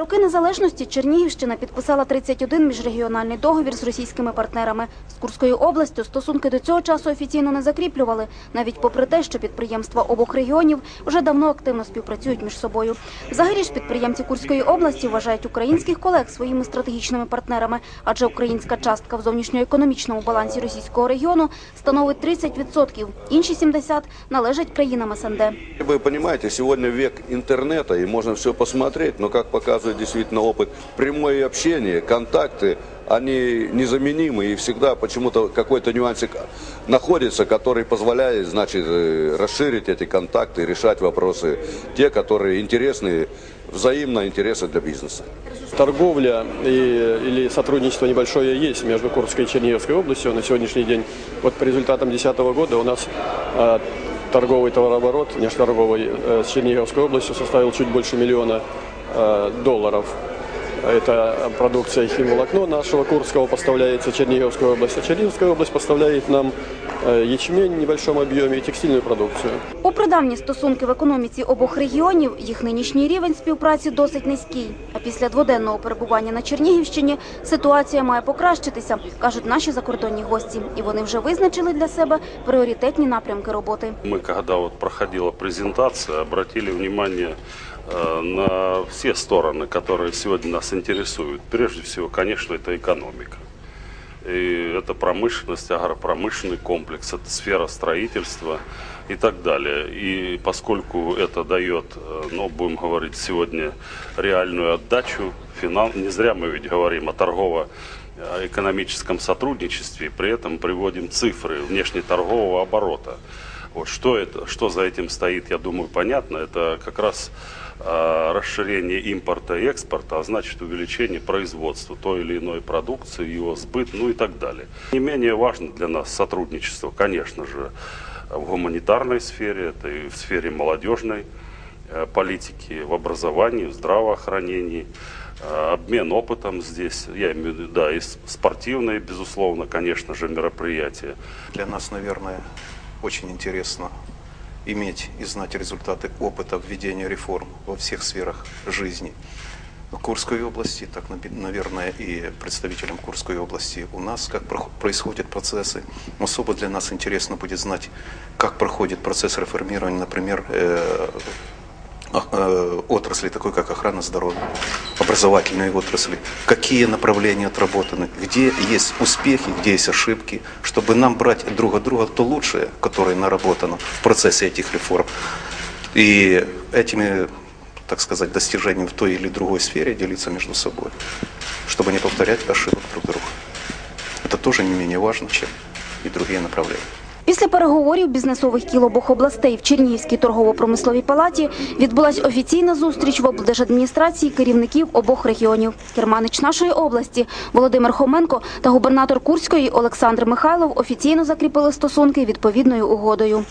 Роки незалежності Чернігівщина підписала 31 міжрегіональний договір з російськими партнерами. З Курською областю стосунки до цього часу офіційно не закріплювали, навіть попри те, що підприємства обох регіонів вже давно активно співпрацюють між собою. Взагалі ж підприємці Курської області вважають українських колег своїми стратегічними партнерами, адже українська частка в зовнішньоекономічному балансі російського регіону становить 30%, інші 70% належать країнам СНД. Вы понимаете, сегодня век интернета, и можно все посмотреть, но, как показывает действительно опыт, прямое общение, контакты, они незаменимы, и всегда почему-то какой-то нюансик находится, который позволяет, значит, э, расширить эти контакты, решать вопросы, те, которые интересны, взаимно интересны для бизнеса. Торговля и, или сотрудничество небольшое есть между Курской и Черниговской областью. На сегодняшний день, вот по результатам 2010 года у нас э, торговый товарооборот, внешторговый э, с Черниговской областью составил чуть больше миллиона долларов. Это продукция химволокно нашего Курского поставляется в Черниговскую область, а Черниговская область поставляет нам э, ячмень в небольшом объеме и текстильную продукцию. Попри давні стосунки в економіці обох регіонів, їх нинішній рівень співпраці досить низький. А після дводенного перебування на Чернігівщині ситуація має покращитися, кажуть наші закордонні гості. І вони вже визначили для себе пріоритетні напрямки роботи. Мы, когда вот проходила презентация, обратили внимание э, на все стороны, которые сегодня нас интересуют. Прежде всего, конечно, это экономика. И это промышленность, агропромышленный комплекс, это сфера строительства и так далее. И поскольку это дает, э, ну, будем говорить сегодня, реальную отдачу, финал, не зря мы ведь говорим о торгово экономическом сотрудничестве, при этом приводим цифры внешнеторгового оборота. Вот что это, что за этим стоит, я думаю, понятно. Это как раз э, расширение импорта и экспорта, а значит увеличение производства той или иной продукции, его сбыт, ну и так далее. Не менее важно для нас сотрудничество, конечно же, в гуманитарной сфере, это и в сфере молодежной э, политики, в образовании, в здравоохранении, э, обмен опытом здесь, я имею в виду, да, и спортивные, безусловно, конечно же, мероприятия. Для нас, наверное, очень интересно иметь и знать результаты опыта введения реформ во всех сферах жизни. В Курской области, так, наверное, и представителям Курской области у нас, как происходят процессы. Особо для нас интересно будет знать, как проходит процесс реформирования, например, э, отрасли, такой как охрана здоровья, образовательные отрасли, какие направления отработаны, где есть успехи, где есть ошибки, чтобы нам брать друг от друга то лучшее, которое наработано в процессе этих реформ, и этими, так сказать, достижениями в той или другой сфере делиться между собой, чтобы не повторять ошибок друг друга. Это тоже не менее важно, чем и другие направления. Після переговорів бізнесових кіл обох областей в Чернігівській торгово-промисловій палаті відбулась офіційна зустріч в облдержадміністрації керівників обох регіонів. Керманич нашої області Володимир Хоменко та губернатор Курської Олександр Михайлов офіційно закріпили стосунки відповідною угодою.